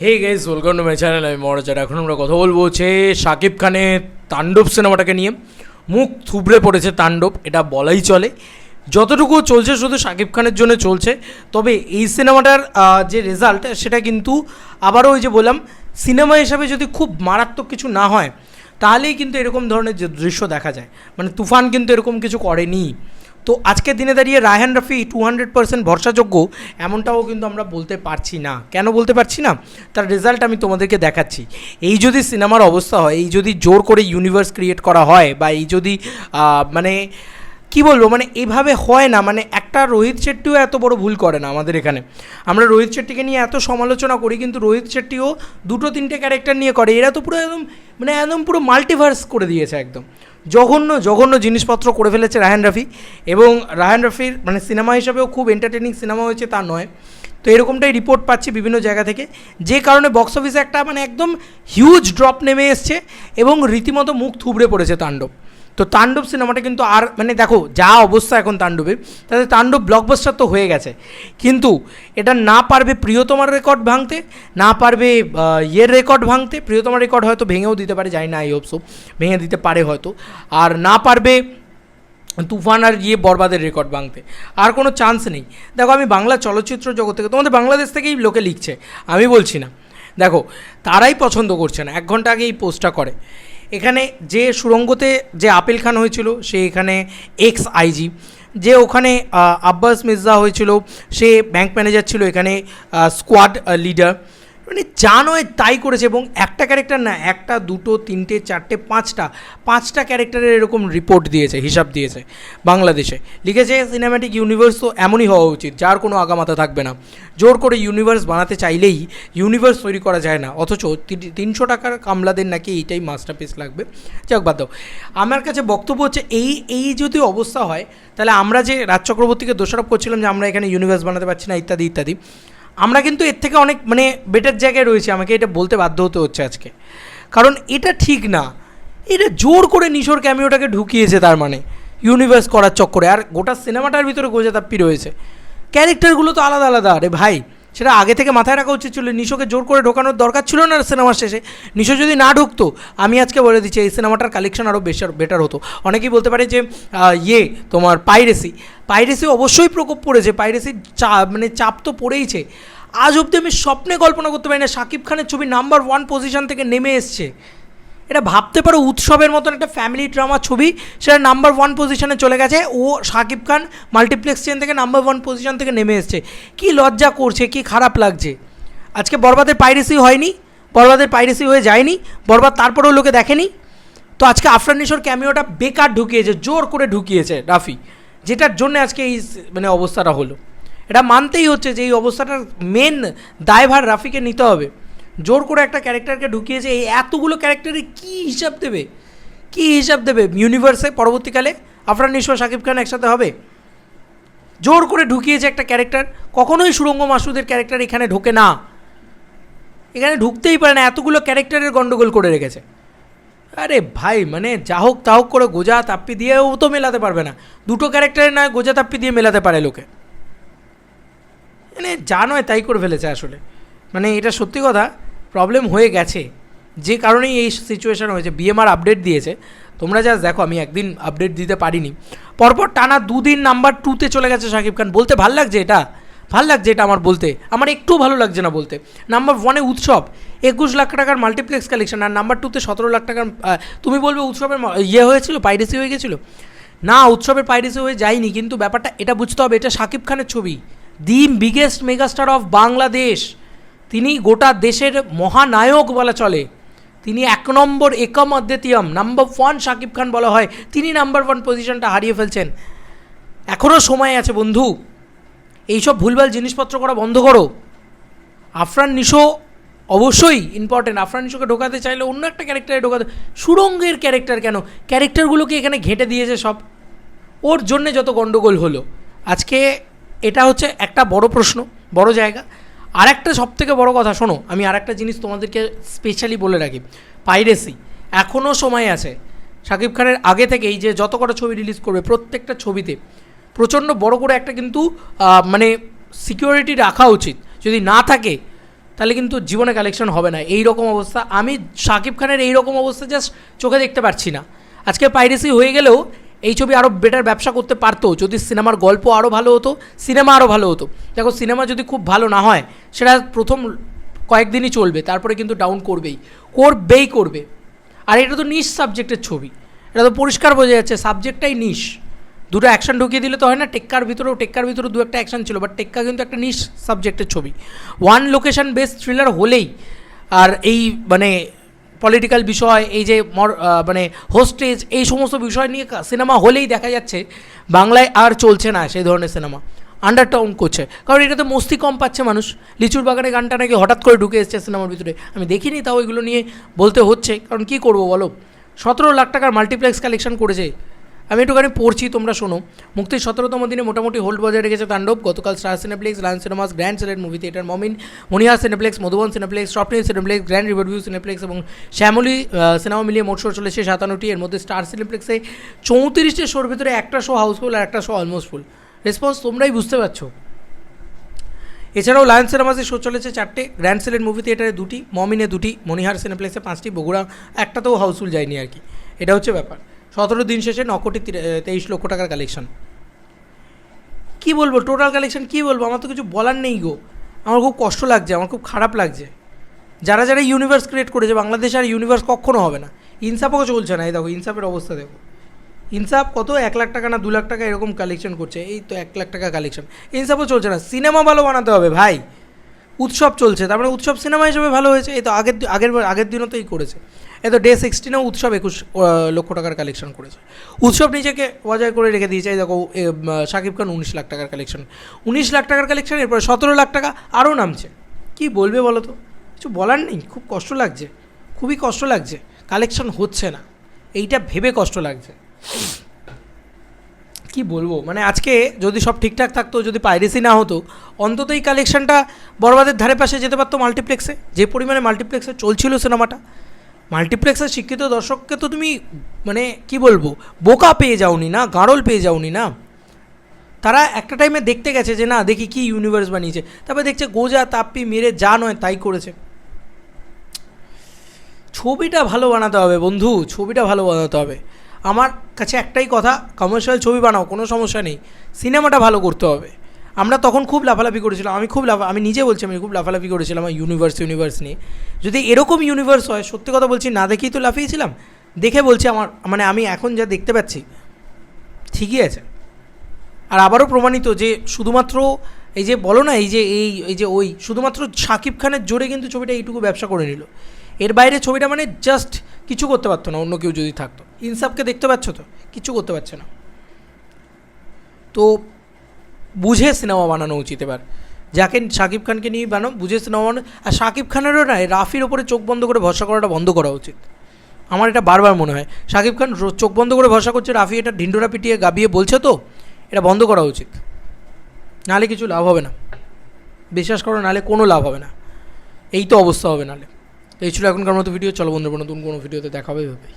Hey guys welcome to my channel আমি মরাচার এখন আমরা কথা বলব হচ্ছে শাকিব খানের তাণ্ডব সিনেমাটাকে নিয়ে। মুখ থুবড়ে পড়েছে তাণ্ডব, এটা বলাই চলে। যতটুকু চলছে শুধু শাকিব খানের জন্য চলছে, তবে এই সিনেমাটার যে রেজাল্ট সেটা কিন্তু আবারও ওই যে বললাম, সিনেমা হিসাবে যদি খুব মারাত্মক কিছু না হয়, তাহলেই কিন্তু এরকম ধরনের যে দৃশ্য দেখা যায়। মানে তুফান কিন্তু এরকম কিছু করেনি। তো আজকের দিনে দাঁড়িয়ে Raihan Rafi two hundred percent ভরসাযোগ্য, এমনটাও কিন্তু আমরা বলতে পারছি না। কেন বলতে পারছি না? তার রেজাল্ট আমি তোমাদেরকে দেখাচ্ছি। এই যদি সিনেমার অবস্থা হয়, এই যদি জোর করে ইউনিভার্স ক্রিয়েট করা হয়, বা এই যদি মানে কি বলব মানে এভাবে হয় না মানে একটা রোহিত শেট্টিও এত বড় ভুল করে না আমাদের এখানে। আমরা রোহিত শেট্টিকে নিয়ে এত সমালোচনা করি, কিন্তু রোহিত শেট্টিও দুটো, তিনটে ক্যারেক্টার নিয়ে করে। এরা তো পুরো একদম মানে একদম পুরো মাল্টিভার্স করে দিয়েছে একদম। জঘন্য জঘন্য জিনিসপত্র করে ফেলেছে রাহান রাফি। এবং রাহান রাফির মানে সিনেমা হিসাবেও খুব এন্টারটেনিং সিনেমা হয়েছে তা নয়। তো এরকমটাই রিপোর্ট পাচ্ছি বিভিন্ন জায়গা থেকে। যে কারণে বক্স অফিসে একটা মানে একদম হিউজ ড্রপ নেমে এসছে এবং রীতিমতো মুখ থুবড়ে পড়েছে তাণ্ডব। তো তাণ্ডব সিনেমাটা কিন্তু আর মানে দেখো, যা অবস্থা এখন তাণ্ডবে, তাতে তাণ্ডব ব্লকবাস্টার তো হয়ে গেছে। কিন্তু এটা না পারবে প্রিয়তমার রেকর্ড ভাঙতে, না পারবে ইয়ের রেকর্ড ভাঙতে, প্রিয়তমার রেকর্ড হয়তো ভেঙেও দিতে পারে, জানি না আই হোপসো ভেঙে দিতে পারে হয়তো। আর না পারবে তুফান আর গিয়ে বরবাদের রেকর্ড ভাঙতে। আর কোনো চান্স নেই। দেখো, আমি বাংলা চলচ্চিত্র জগৎ থেকে, তোমাদের বাংলাদেশ থেকেই লোকে লিখছে, আমি বলছি না। দেখো, তারাই পছন্দ করছে না, এক ঘণ্টা আগে এই পোস্টটা করে। এখানে যে সুরঙ্গতে যে আপেল খান হয়েছিল, সে এখানে এক্স আইজি যে ওখানে আব্বাস মির্জা হয়েছিল, সে ব্যাংক ম্যানেজার ছিল এখানে স্কোয়াড লিডার মানে যা নয় তাই করেছে এবং একটা ক্যারেক্টার না, একটা, দুটো, তিনটে, চারটে, পাঁচটা পাঁচটা ক্যারেক্টারের এরকম রিপোর্ট দিয়েছে, হিসাব দিয়েছে বাংলাদেশে। লিখেছে সিনেম্যাটিক ইউনিভার্স তো এমনই হওয়া উচিত, যার কোনো আগামাতা থাকবে না। জোর করে ইউনিভার্স বানাতে চাইলেই ইউনিভার্স তৈরি করা যায় না, অথচ তিনশো টাকার কামলাদের নাকি এইটাই মাস্টারপিস লাগবে। যাক, বাদ দাও। আমার কাছে বক্তব্য হচ্ছে, এই এই যদি অবস্থা হয়, তাহলে আমরা যে রাজ চক্রবর্তীকে দোষারোপ করছিলাম যে আমরা এখানে ইউনিভার্স বানাতে পারছি না, ইত্যাদি ইত্যাদি। আমরা কিন্তু এর থেকে অনেক মানে বেটার জায়গায় রয়েছি। আমাকে এটা বলতে বাধ্য হতে হচ্ছে আজকে। কারণ এটা ঠিক না। এটা জোর করে নিশোর ক্যামিওটাকে ঢুকিয়েছে তার মানে। ইউনিভার্স করার চক্করে। আর গোটা সিনেমাটার ভিতরে গোজা তাপ্পি রয়েছে ক্যারেক্টারগুলো তো আলাদা আলাদা। আরে ভাই সেটা আগে থেকে মাথায় রাখা উচিত ছিল। নিশোকে জোর করে ঢোকানোর দরকার ছিল না সিনেমার শেষে। নিশো যদি না ঢুকতো, আমি আজকে বলে দিচ্ছি, এই সিনেমাটার কালেকশন আরও বেশ বেটার হতো। অনেকেই বলতে পারে যে ইয়ে তোমার পাইরেসি পাইরেসি অবশ্যই প্রকোপ পড়েছে। পাইরেসির চা মানে চাপ তো পড়েইছে। আজ অবধি আমি স্বপ্নে কল্পনা করতে পারি না শাকিব খানের ছবি নাম্বার ওয়ান পজিশন থেকে নেমে এসছে। এটা ভাবতে পারো, উৎসবের মতন একটা ফ্যামিলি ড্রামা ছবি। সেটা নাম্বার ওয়ান পজিশনে চলে গেছে। ও শাকিব খান মাল্টিপ্লেক্স চেন থেকে নাম্বার ওয়ান পজিশন থেকে নেমে এসছে। কি লজ্জা করছে, কি খারাপ লাগছে। আজকে বরবাদের পাইরেসি হয়নি, বরবাদের পাইরেসি হয়ে যায়নি, বরবাদ তারপরেও লোকে দেখেনি। তো আজকে আফরান নিশোর ক্যামিওটা বেকার ঢুকিয়েছে, জোর করে ঢুকিয়েছে রাফি, যেটার জন্য আজকে এই মানে অবস্থাটা হলো। এটা মানতেই হচ্ছে যে এই অবস্থাটার মেন দায়ভার রাফিকে নিতে হবে। জোর করে একটা ক্যারেক্টারকে ঢুকিয়েছে, এই এতগুলো ক্যারেক্টারে কী হিসাব দেবে? কী হিসাব দেবে? ইউনিভার্সে পরবর্তীকালে আফরান নিশো, শাকিব খান একসাথে হবে? জোর করে ঢুকিয়েছে একটা ক্যারেক্টার, কখনোই সুরঙ্গ মাসুদের ক্যারেক্টার এখানে ঢোকে না। এখানে ঢুকতেই পারে না, এতগুলো ক্যারেক্টারের গন্ডগোল করে রেখেছে। আরে ভাই মানে যা হোক তা হোক করে গোজা তাপ্পি দিয়েও তো মেলাতে পারবে না। দুটো ক্যারেক্টারে না গোজা তাপ্পি দিয়ে মেলাতে পারে লোকে। মানে যা নয় তাই করে ফেলেছে আসলে। মানে এটা সত্যি কথা প্রবলেম হয়ে গেছে, যে কারণেই এই সিচুয়েশান হয়েছে। বিএমআর আপডেট দিয়েছে। তোমরা যা দেখো, আমি একদিন আপডেট দিতে পারিনি। পরপর টানা দুদিন নাম্বার টুতে চলে গেছে শাকিব খান। বলতে ভালো লাগছে এটা? ভালো লাগছে এটা আমার বলতে? আমার একটু ভালো লাগছে না বলতে। নাম্বার ওয়ানে উৎসব। একুশ লাখ টাকার মাল্টিপ্লেক্স কালেকশন আর নাম্বার টুতে সতেরো লাখ টাকার তুমি বলবে উৎসবের ইয়ে হয়েছিল, পাইরেসি হয়ে গেছিল? না, উৎসবের পাইরেসি হয়ে যায়নি, কিন্তু ব্যাপারটা এটা বুঝতে হবে, এটা শাকিব খানের ছবি। The biggest megastar of Bangladesh তিনি গোটা দেশের মহানায়ক বলা চলে। তিনি এক নম্বর একম অদ্বিতীয়ম নাম্বার ওয়ান শাকিব খান বলা হয়। তিনি নাম্বার ওয়ান পজিশনটা হারিয়ে ফেলছেন। এখনও সময় আছে বন্ধু। এইসব ভুলভাল জিনিসপত্র করা বন্ধ করো। আফরান নিশো অবশ্যই ইম্পর্টেন্ট আফরান নিশোকে ঢোকাতে চাইলে অন্য একটা ক্যারেক্টারে ঢোকাতে সুরঙ্গের ক্যারেক্টার কেন? ক্যারেক্টারগুলোকে এখানে ঘেঁটে দিয়েছে সব? ওর জন্যে যত গণ্ডগোল হলো। আজকে এটা হচ্ছে একটা বড় প্রশ্ন, বড় জায়গা। আর একটা সব থেকে বড় কথা, শোনো, আমি আর একটা জিনিস তোমাদেরকে স্পেশালি বলে রাখি। পাইরেসি এখনও সময় আছে। শাকিব খানের আগে থেকে এই যে যত কটা ছবি রিলিজ করবে, প্রত্যেকটা ছবিতে প্রচণ্ড বড় করে একটা কিন্তু মানে সিকিউরিটি রাখা উচিত। যদি না থাকে, তাহলে কিন্তু জীবনে কালেকশন হবে না। এই রকম অবস্থা। আমি শাকিব খানের এই রকম অবস্থা জাস্ট চোখে দেখতে পারছি না। আজকে পাইরেসি হয়ে গেলেও এই ছবি আরও বেটার ব্যবসা করতে পারতো। যদি সিনেমার গল্প আরও ভালো হতো, সিনেমা আরও ভালো হতো। দেখো, সিনেমা যদি খুব ভালো না হয়, সেটা প্রথম কয়েকদিনই চলবে, তারপরে কিন্তু ডাউন করবেই। করবেই করবে। আর এটা তো নিশ সাবজেক্টের ছবি। এটা তো পরিষ্কার বোঝা যাচ্ছে সাবজেক্টটাই নিশ দুটো অ্যাকশন ঢুকিয়ে দিলে তো হয় না, টেক্কার ভিতরেও টেক্কার ভিতরেও দু একটা অ্যাকশন ছিল বাট টেক্কা কিন্তু একটা নিশ সাবজেক্টের ছবি। ওয়ান লোকেশন বেস থ্রিলার হলেই, আর এই মানে পলিটিক্যাল বিষয়, এই যে মর মানে হোস্টেজ এই সমস্ত বিষয় নিয়ে সিনেমা হলেই দেখা যাচ্ছে, বাংলায় আর চলছে না সেই ধরনের সিনেমা আন্ডারটাউন করছে। কারণ এটাতে মস্তি কম পাচ্ছে মানুষ। লিচুর বাগানে গানটা নাকি হঠাৎ করে ঢুকে এসছে সিনেমার ভিতরে। আমি দেখিনি তাও এগুলো নিয়ে বলতে হচ্ছে। কারণ কি করব বলো? সতেরো লাখ টাকার মাল্টিপ্লেক্স কালেকশন করেছে। আমি একটুখানি পড়ছি, তোমরা শোনো। মুক্তির সতেরোতম দিনে মোটামুটি হোল্ড বজায় রেখেছে তাণ্ডব। গতকাল Star Cineplex, Lion Cinemas, Grand Sylhet movie theatre Momin Monihar Cineplex, Madhuban Cineplex Swapnil Cineplex, Grand Riverview Cineplex এবং শ্যামলি সিনেমা মিলিয়ে মোট শো চলেছে সাতান্নটি। এর মধ্যে স্টার সিনেপ্লেক্সে চৌত্রিশটি শোর ভিতরে একটা শো হাউসফুল আর একটা শো অলমোস্ট ফুল রেসপন্স তোমরাই বুঝতে পারছ। এছাড়াও লায়ন সিনেমাসে শো চলেছে চারটে, গ্র্যান্ড সিলেট মুভি থিয়েটারে দুটি, মমিনে দুটি, মনিহার সিনেপ্লেক্সে পাঁচটি, বগুড়া একটাতেও হাউসফুল যায়নি আর কি। এটা হচ্ছে ব্যাপার। সতেরো দিন শেষে ন কোটি তেইশ লক্ষ টাকার কালেকশন কি বলব? টোটাল কালেকশন কি বলব? আমার তো কিছু বলার নেই গো। আমার খুব কষ্ট লাগছে, আমার খুব খারাপ লাগছে। যারা যারা ইউনিভার্স ক্রিয়েট করেছে, বাংলাদেশ আর ইউনিভার্স কখনো হবে না। ইনসাফও চলছে না। এই দেখো, ইনসাফের অবস্থা দেখো। ইনসাফ কত? এক লাখ টাকা না দু লাখ টাকা এরকম কালেকশন করছে। এই তো এক লাখ টাকা কালেকশন ইনসাফও চলছে না। সিনেমা ভালো বানাতে হবে, ভাই। উৎসব চলছে তারপরে উৎসব সিনেমা হিসেবে ভালো হয়েছে এই তো আগের আগের আগের দিনও তো এই করেছে। এই তো ডে সিক্সটিনেও উৎসব একুশ লক্ষ টাকার কালেকশন করেছে। উৎসব নিজেকে বজায় করে রেখে দিয়েছে এই দেখো এ, শাকিব খান উনিশ লাখ টাকার কালেকশন উনিশ লাখ টাকার কালেকশন এরপরে সতেরো লাখ টাকা আরও নামছে। কি বলবে বলো তো? কিছু বলার নেই খুব কষ্ট লাগছে খুবই কষ্ট লাগছে। কালেকশন হচ্ছে না এইটা ভেবে কষ্ট লাগছে। কি বলব? মানে আজকে যদি সব ঠিকঠাক থাকতো, যদি পাইরেসি না হতো, অন্তত এই কালেকশনটা বরবাদের ধারে পাশে যেতে পারতো মাল্টিপ্লেক্সে যে পরিমাণে মাল্টিপ্লেক্সে চলছিল সিনেমাটা মাল্টিপ্লেক্সের শিক্ষিত দর্শককে তো তুমি মানে কি বলব, বোকা পেয়ে যাওনি না? গাঁড়ল পেয়ে যাওনি না? তারা একটা টাইমে দেখতে গেছে যে, না, দেখি কি ইউনিভার্স বানিয়েছে। তারপরে দেখছে, গোজা, তাপ্পি, মেরে যা নয়, তাই করেছে। ছবিটা ভালো বানাতে হবে বন্ধু, ছবিটা ভালো বানাতে হবে। আমার কাছে একটাই কথা কমার্শিয়াল ছবি বানাও, কোনো সমস্যা নেই। সিনেমাটা ভালো করতে হবে। আমরা তখন খুব লাফালাফি করেছিলাম। আমি খুব লাফা আমি নিজে বলছি, আমি খুব লাফালাফি করেছিলাম ইউনিভার্স ইউনিভার্স নিয়ে। যদি এরকম ইউনিভার্স হয়, সত্যি কথা বলছি, না দেখেই তো লাফিয়েছিলাম। দেখে বলছি আমার মানে আমি এখন যা দেখতে পাচ্ছি, ঠিকই আছে। আর আবারও প্রমাণিত যে শুধুমাত্র এই যে বলো না, এই যে এই এই যে ওই, শুধুমাত্র শাকিব খানের জোরে কিন্তু ছবিটা এইটুকু ব্যবসা করে নিল। এর বাইরে ছবিটা মানে জাস্ট কিছু করতে পারতো না, অন্য কেউ যদি থাকতো। ইনসাফকে দেখতে পাচ্ছ তো? কিছু করতে পারছে না। তো বুঝে সিনেমা বানানো উচিত এবার। যাকে শাকিব খানকে নিয়ে বানাও বুঝে সিনেমা বানানো, আর শাকিব খানেরও না রাফির ওপরে চোখ বন্ধ করে ভরসা করাটা বন্ধ করা উচিত। আমার এটা বারবার মনে হয়। শাকিব খান চোখ বন্ধ করে ভরসা করছে রাফি, এটা ঢিন্ডোরা পিটিয়ে গাবিয়ে বলছে তো, এটা বন্ধ করা উচিত। নাহলে কিছু লাভ হবে না। বিশ্বাস করো নাহলে কোনো লাভ হবে না। এই তো অবস্থা হবে নাহলে এই ছিল এখনকার মতো ভিডিও। চলো বন্ধুরা, নতুন কোনো ভিডিওতে দেখা হবে ভাই